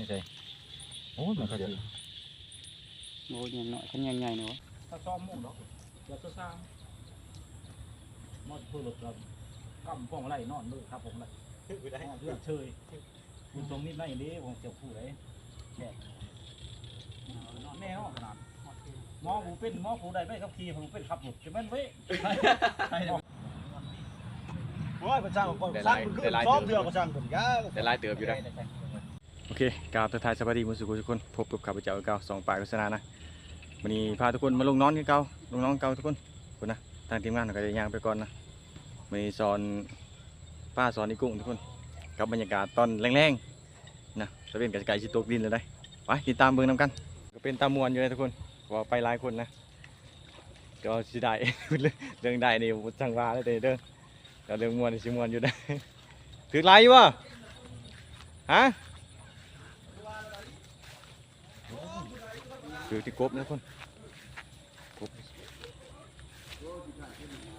ไม่ใช่โอ้ยมันก็ดีโอ้ยยังหน่อยขันยังใหญ่เนาะถ้าซ้อมมุ่งดอกเดี๋ยวจะสร้างมอดเพื่อหลบเรากำป้องไรนอนด้วยครับผมเลยเรื่องเชยคุณตรงนี้ไม่ดีผมจะพูดเลยแน่แน่นอนขนาดหมอผู้เป็นหมอผู้ใดไม่ขับขี่ผมเป็นขับรถจะแม่นเว้ยโอ้ยประจังก่อนสร้างมันคือซ้อมเถื่อประจังผมยาแต่ลายเติบอยู่ได้โอ เคกราบทักทายสวัสดีมุสุกุทุกคนพบกับข้าพเจ้าเก่าสองปลายโฆษณานะวันนี้พาทุกคนมาลงนอนกันเก่าลงนอนเก่าทุกคนคนนะทางทีมงานเราก็จะย่างไปก่อนนะวันนี้สอนป้าสอนอีกุ้งทุกคนกับบรรยากาศตอนแรงๆนะจะเป็นกับไก่ชิตกดินเลยได้ไปติดตามเบิ่งนำกัน ก็เป็นตามวนอยู่เลยทุกคนว่าไปหลายคนนะก็สิได้เรื่องได้นี่จังว่าเลยเด้อเรื่องมวนนี่สิมวนอยู่ได้ถือไล่วะฮะ ถือที่กบนะทุกคนกบ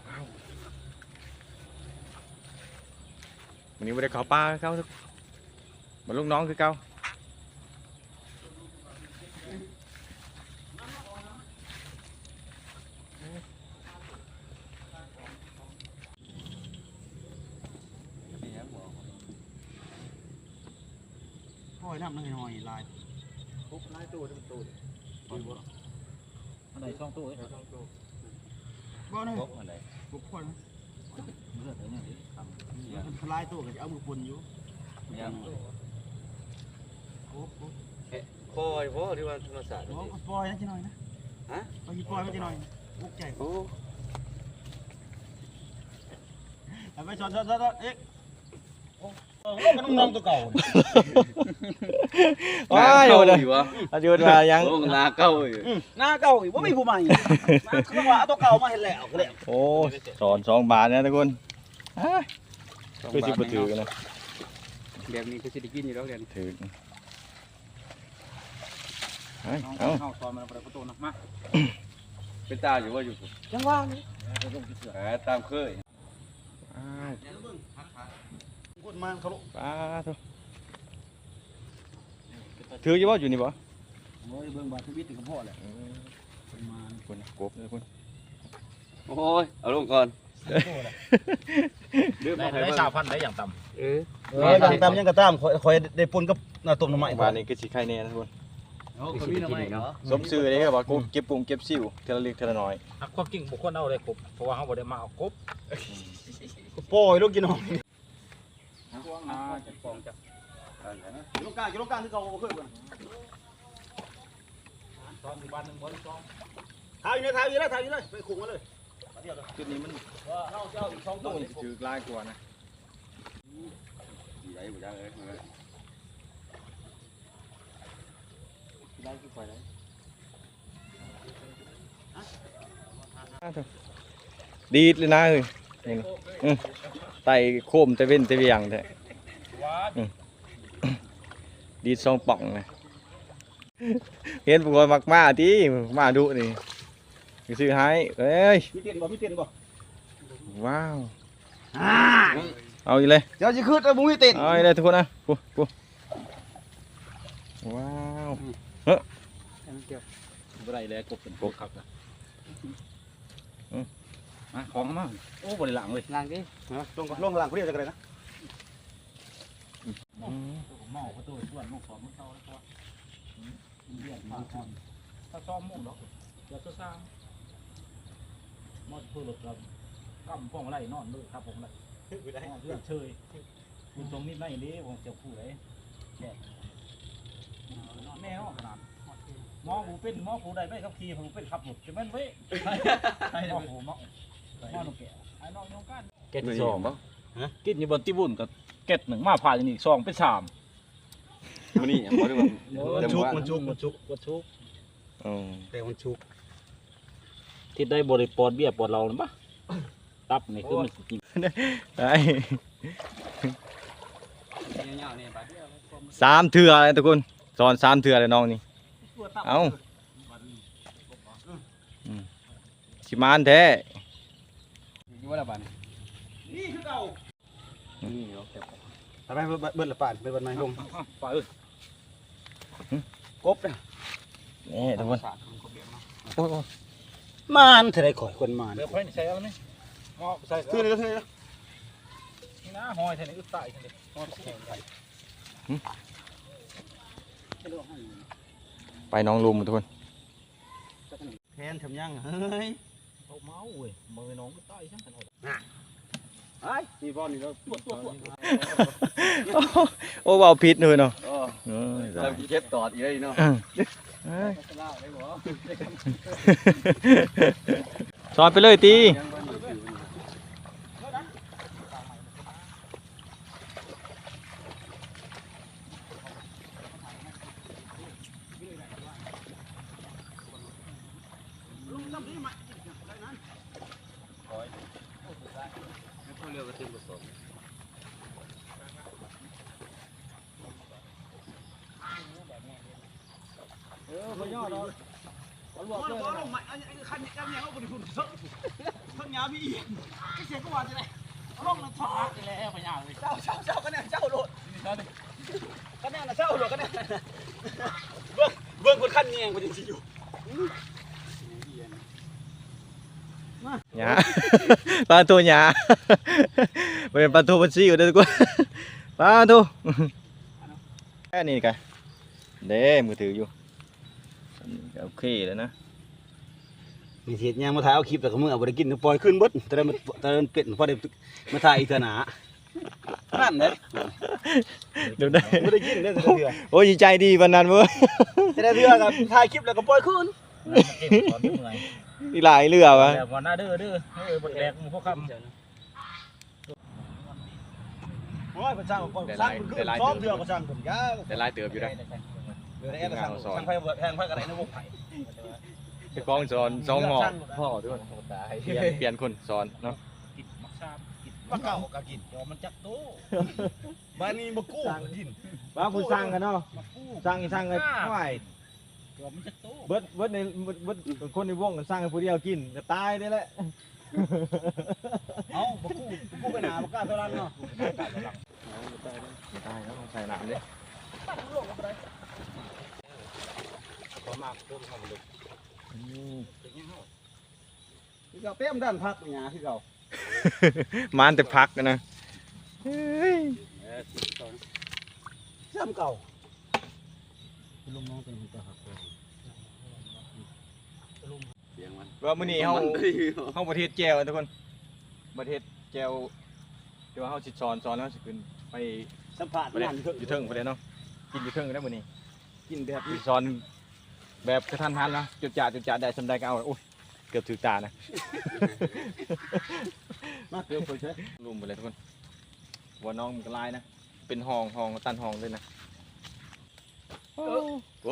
ว้าววันนี้ไม่ได้เขอปลาคือเขาทุกเหมาลูกน้องคือเก่าห้อยน้ำนั่งห้อยลายทุบไล่ตู้ตู้ อันไหนช่องตู้เอ้ยบ่นะกบอะไรบุกคนเลือดอะไรเนี่ยดิครับมันทลายตัวก็จะเอามือปุ่นอยู่ยังโอ้โหคอยเพราะที่ว่าธรรมศาสตร์โอ้ปล่อยนะจีหน่อยนะฮะปล่อยปล่อยไม่จีหน่อยบุกใจโอ้เอาไปสอนสอนสอนเอ๊ะ ก็ต้องนองตัวเก่าว้ายเก่าโอ้เลยอยู่วะอายุมายังโอ้นาเก่าอยู่หน้าเก่าอีกว่าไม่ผู้ใหม่คือว่าเอาตัวเก่ามาเห็นแล้วก็แล้วโอ้สอนสองบาทนะทุกคนอะคือสิบถือกันนะแบบนี้ก็สิได้กินอยู่แล้วเดี๋ยวนี้ถือเฮ้ยเอาเอาเข้าซอยมันไปประตูนะมาเป็นตาอยู่ว่าอยู่ยังว่างนี่แหมตามเคย อ้าวคนมาเขาลุปลาทุกถืออยู่บ่อยู่นี่บ่โอ้ยเบิ่งบาทชีวิตกับพ่อแหละมาคนกบเลยคนโอ้ยเอาลงก่อนเดือดได้มาให้ได้เบิ่งสาวพันได้อย่างต่ำเออเออยังตามยังกระตามคอยคอยได้ปนกับน้าต้มน้ำใหม่บาทนี้คือสิไข่แน่นะทุกคนเอาคนนี้ทำไมเนาะสมชื่อเลยครับว่ากูเก็บปุ่งเก็บซิวเทละเล็กเทละน้อยหักความจริงบุคคลเอาได้ครบเพราะว่าเขาบ่ได้มาเอาครบปล่อยลูกกินหอม อ่าจะฟองจะกินลูกกลางกินลูกกลางที่เขาเคยกันตอนอยู่บ้านหนึ่งบนสองถ่ายอยู่เลยถ่ายอยู่เลยถ่ายอยู่เลยไปขุงมาเลยจุดนี้มันว่าเขาจะเอาอีกสองต้ตัอวงนี่ถือลายกว่านะใหญ่บุญยังเลยได้คือไปได้ดีดเลยนะเฮ้ยนี่นะอืมไต่โคมแต่เว้นแต่เวียงแท้ว้า ดีดซองป่องนะเห็นพวกมักมาที่มาดุนี่ซื้อให้เอ้ยมีเตียนบ่มีเตียนบ่ว้าวเอาอีกเลยเดี๋ยวจะขึ้นแต่บุ้มีเตียนเอาอีกเลยทุกคนนะปุ๊ปุ๊ว้าวบ่ได้เลยกบเป็นกบครับนะมาของเข้ามาโอ้บ่ได้หลังเลยล้างดิลงก่อนลงหลังเขาเรียกจะอะไรนะ อืม เมาประตู ส่วนลูกสองมันเขาแล้วก็เรียกมาก่อนถ้าซ้อมมุ่งดอกเดี๋ยวจะสร้างมอดเพื่อหลบเรากำป้องไรนอนด้วยครับผมเลยเรื่องเชยคุณตรงนี้ไม่ดีผมจะพูดเลยแน่แน่นอนขนาดหมอผูเป็นหมอผูใดไม่ขับขี่ผมเป็นขับรถจะแม่นเว้ยหมอผูหมอหมอหนุ่มแก่ไอ้น้องยงกันเก็ตสองปะกินอยู่บนที่บุญกับเก็ดหนึ่งมาผ่านอีกสองเป็นสาม มันนี่ยังบ่ได้ว่ามันชุกมันชุกมันชุกวัชุกอืมแต่มันชุกที่ได้บริปอดเบี้ยปอดเราหรือปะตับนี่คือมันกินได้ยาวๆนี่บาดเดียวสามเถื่อเลยทุกคนสอนสามเถื่อเลยน้องนี่เอ้าชิมานแท้อยู่ว่าละบาดนี่นี่คือเก่านี่เนาะเก็บไปไปเบิดละป่านไปเบิดไม้ลงไปเอ้ย กบน่ะนี่ทุกคนศาสตร์ของคนเดียวเนาะโอ้ยโอ้ยมานเท่าไรข่อยคนมานเดี๋ยวค่อยใส่เอาไหมหม้อใส่คืออะไรก็คือนี่นะหอยใส่ในอึดใต้กันเลยหอยแข็งใส่ไปน้องลุมทุกคนแทนทำยังเฮ้ยเอาเมาเว้ยมือน้องอึดใต้ใช่ไหมไอ้มีบอลนี่แล้วปวดปวดปวดโอ้เบาผิดเลยเนาะ อ๋อเอ้ยเราเก็บตอดอีกเลยเนาะเอ้ยจะเล่าได้บ่สอนไปเลยตียังบ่ได้ถือเขาเรียกว่าเต็มผสม หนลงแล้วถอดไปแล้วพยาเลยเจ้าเจ้าเจ้ากันแน่เจ้าหลุดกันแน่กันแน่กันแน่เบื้องเบื้องคนขันนี่เองคนที่อยู่หยาปาตัวหยาเป็นปลาตัวบัญชีอยู่เด้อทุกคนปลาตัวแค่นี้กันเด้มือถืออยู่ โอเคแล้วนะมีเสียยางมาถ่ายเอาคลิปแต่ก็มือเอาไปกินปล่อยขึ้นบดแต่มันแต่มันเป็ดพอได้มาถ่ายอีกเถอะหนานั่นเด้เดี๋ยวได้ไม่ได้กินได้แต่เถื่อโอ้ยใจดีวันนั้นเว้ยแต่เถื่อกับถ่ายคลิปแล้วก็ปล่อยขึ้นเก็บก่อนเมื่อยอีหลายเรือวะแต่ก่อนหน้าเด้อเด้อเออบดแดกมึงพวกคำโอ้ยประชาชนสร้างขึ้นซ้อมเถื่อประชาชนยาแต่ลายเติบอยู่นะ เดี๋ยวได้แอร์สร้างสร้างไฟแทงไฟกระไรในวงไผ่ไปกองสอนสองหมอพ่อด้วยตายเปลี่ยนเปลี่ยนคนสอนเนาะกินมักชามกินปลาเก่าก็กินยอมันจักโตบ้านนี้มากู้กินว่าผู้สร้างกันเนาะมากู้สร้างสร้างกันไม่ยอมันจักโตเบิดเบิดในเบิดเบิดคนในวงกันสร้างให้ผู้เดียวกินก็ตายได้แหละเอ้ามากู้กู้ไปหนาปากกาเท่านั้นเนาะตายแล้วใส่หนามดิขอ มากต้นทำเลยที่เราเต็มด้านพักหยาที่เรามานแต่พักกันนะเชื่อมเก่าลุงน้องเป็นหัวหักเลยเสียงมันว่ามื้อนี้เฮามันดีเฮาประเทศแจวทุกคนประเทศแจวเดี๋ยวเฮาสิสอนสอนแล้วสิขึ้นไปสัมผัสประเทศงานอยู่เทิงประเทศเนาะกินอยู่เทิงได้มื้อนี้กินแบบสิสอน แบบกระทันหันนะจุดจ่าจุดจ่าได้สำได้ก็เอาโอ้ยเกือบถึงตานะ มากเกินไปใช่รุมไปเลยทุกคนว่าน้องมันก็ลายนะ เป็นห้องห้องตันห้องเลยนะโอ้โห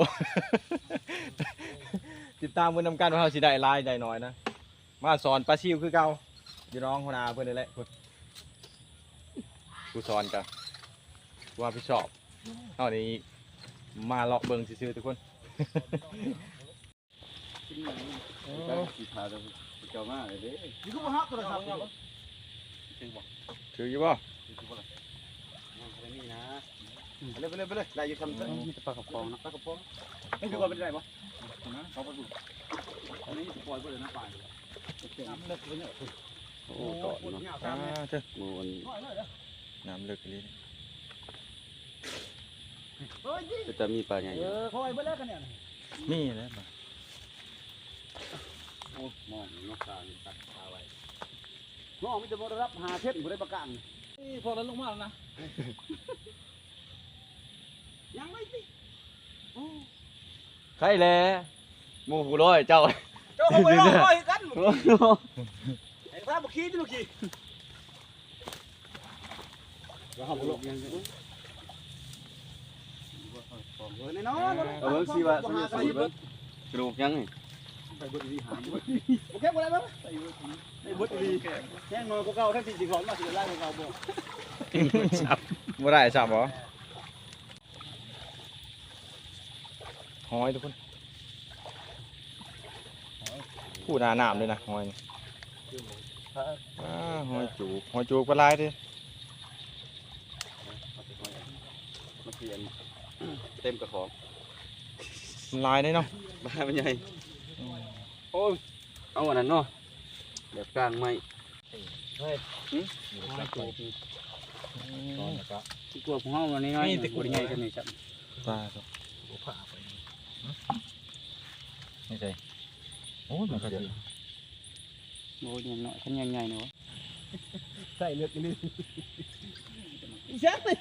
ติดตามมือนำกันว่าเขาสิได้ลายได้น้อยนะมาสอนปลาซิวคือเก่าอยู่น้องคนอาเพื่อนนี่แหละพุ่นผู้สอนกันว่าพี่ชอบเอานี้มาเลาะเบิงซื่อๆทุกคน สีขาจะเจ้ามากเลยเด้นี่ก็มาฮักโทรศัพท์ถืออยู่ป่ะนี่นะไปเลยไปเลยไปเลยได้อยู่ทำเถอะมีแต่ปลากระป๋องนะปลากระป๋องนี่คือว่าเป็นไรบ่นะเขาก็ดูอันนี้ปล่อยไปเลยนะปลาน้ำเลิกเลยเนี่ยโอ้ตอดเนาะอ่าเถอะมันน้ำเลิกเลย เฮ้ยก็จะมีปลาใหญ่เออคอยไปแล้วกันเนี่ยมีแล้วบ่โอ้มองนกตาตัดขาไว้น้องมิจะมารับหาเพชรผู้ได้ประกันพอแล้วลงมาแล้วนะ ยังไม่ติใครแลหมูหูร้อยเจ้า เจ้าเขาไปรอคอยกันไอ้พระบุคีที่บุคีเราห้ามลงยัง เอาเบิ่งสิว่าสิเบิ่งกระดูกยังนี่ใส่บดดีหามโอเคหมดแล้วมั้งใส่บดดีแน่นอนก็เก่าทั้งสี่สิบสองมาสิไล่ของเราบ่จับ่ได้จับบ่หอยทุกคนผู้นาหนามเลยนะหอยหอยจูบหอยจูบปลาลายดิมาเปลี่ยน เต็มกระของมันลายได้เนาะบ้ามันใหญ่โอ้ยเอาอันนั้นเนาะแบบกลางไม้เฮ้ยห้อยตัวพี่ตอนก็ที่กลัวของเฮาวันนี้น้อยนี่แต่กลัวใหญ่จังนี่ครับตาครับผ่าไปไม่ใช่โอ้ยมันก็ดีโอ้ยยังน้อยคันใหญ่ๆเนาะใส่เลือดกันเลยอีแซ่บย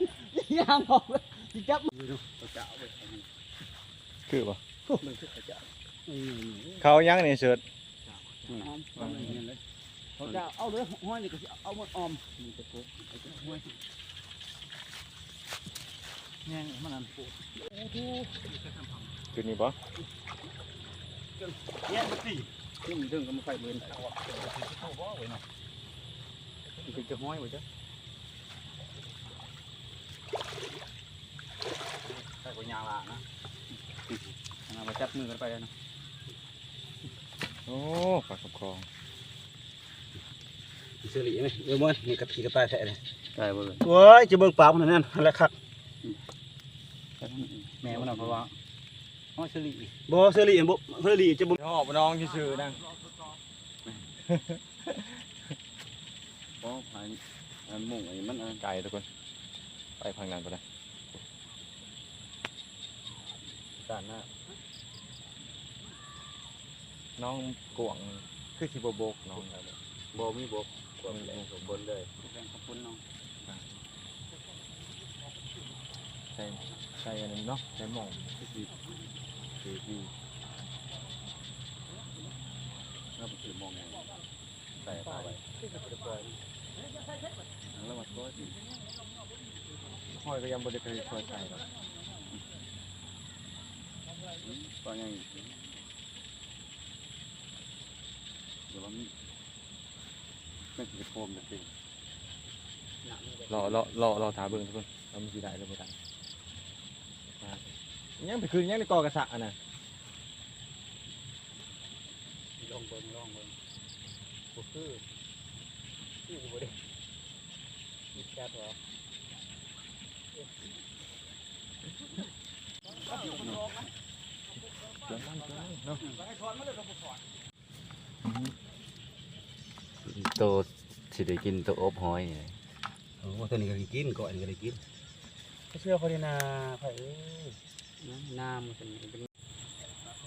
างออกเลยอีจับคือป่ะมันคือเขาจะเขายังนี่เสิร์ชออมออมอย่างนี้เลยเขาจะเอาเลยห้อยนี่ก็สิเอาหมดออมมีแต่ปุ๊บไอ้เจ้าห้วยแง่งมันอันปุ๊บคือนี่ป่ะเนี่ยสิขึ้นเรื่องก็มาไฟเบิร์นเข้าบ่ไว้เนาะมันเป็นจะห้อยไว้จ้ะใส่กว่า ยางละนะเอามาจับมือกันไปนะโอ้ปลาขับคลองเสรีไหมเออมันนี่กระผีกระต่ายแท้เลยได้บ่เลยโอ้ยจะเบิ่งปากมันนั่นนั่นแหละครับแม่มันเอาเพราะว่าห้อยสลีบ่เสรีบ่เสรีจะบ่หอบน้องซื่อๆนะเพราะภายอันมุ่งไอ้มันอันไก่ทุกคนไปพังนั้นไปเลย ด้านหน้าน้องกวางคือสิบโบกน้องครับบ่มีบกความแรงของบนเลยแบ่งขอบคุณน้องใช่ใช่อันนี้เนาะใช่หมองคือที่น่าไปถือมองไงใส่ตาไปแล้วมันก็ดีห้อยก็ยังบริเคยเคยใส่ หรอกก็ยังเดี๋ยวมันไม่ถือโฟมจะเป็นรอรอรอรอถาเบิ่งทุกคนเราไม่สีได้เลยไม่ได้ยังไปคืนยังในกอกระสะนะลองเบิ่งลองเบิ่งบ่คือคือบ่ได้มีแค่ตัวเดี๋ยวนั่งเดี๋ยวนั่งเนาะโตสิได้กินตัวอบหอยนี่โอ้ตัวนี้ก็ได้กินก่อนก็ได้กินเชื่อพอดีนาไผเอ้น้ำมันเป็น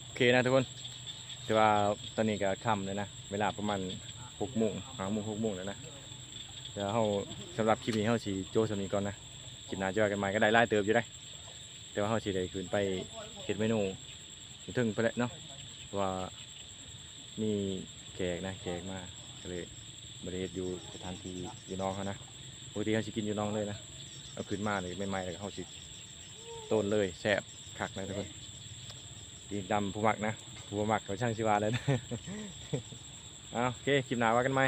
โอเคนะทุกคนแต่ว่าตอนนี้ก็ค่ำเลยนะ เวลาประมาณหกโมงหาโมงหกโมงแล้วนะเดี๋ยวเราสำหรับคลิปนี้เราสีโจ้สำนีก่อนนะคลิปหน้าเจอกันใหม่ก็ได้ไล่เติบอยู่ได้ แต่ว่าเราสีได้คืนไปเก็ดเมนู ถึงไปแล้วเนาะว่ามีแขกนะแขกมาก็เลยบริเวณอยู่สถานที่อยู่น้องเขานะปกติเขาสิกินอยู่น้องเลยนะเอาขึ้นมาเลยใหม่ๆเลยเขาสิต้นเลยแซ่บคักนะทุกคนดีดำผู้มักนะผู้บ่มักเขาช่างสิวาเลยนะเอาโอเคคลิปหนาว่ากันไหม